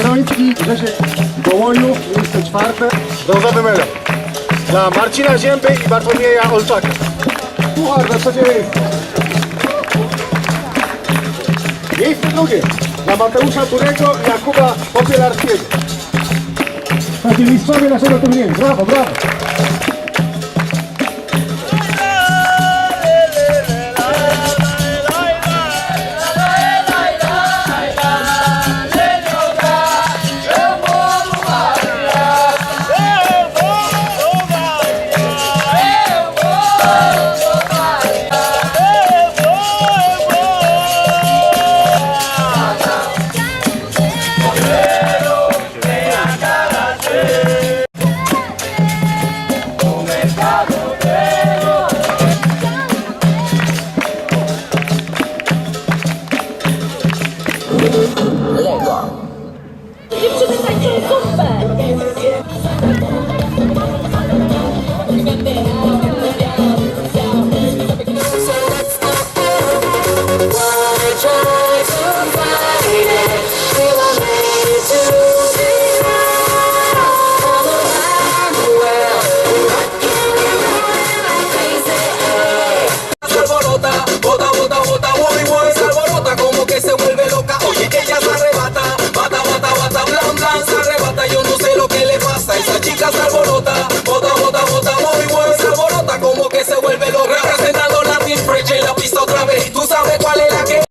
Kieroński, Grzesiek Gołoniów, miejsce czwarte. Brązowy medal. Dla Marcina Zięby i Bartłomieja Olczaka. Puchar na trzecie miejsce. Miejsce drugie dla Mateusza Turego i Jakuba Popielarskiego. Takie mistrzowie naszego turnieju. Brawo, brawo. Dziewczyny tańczą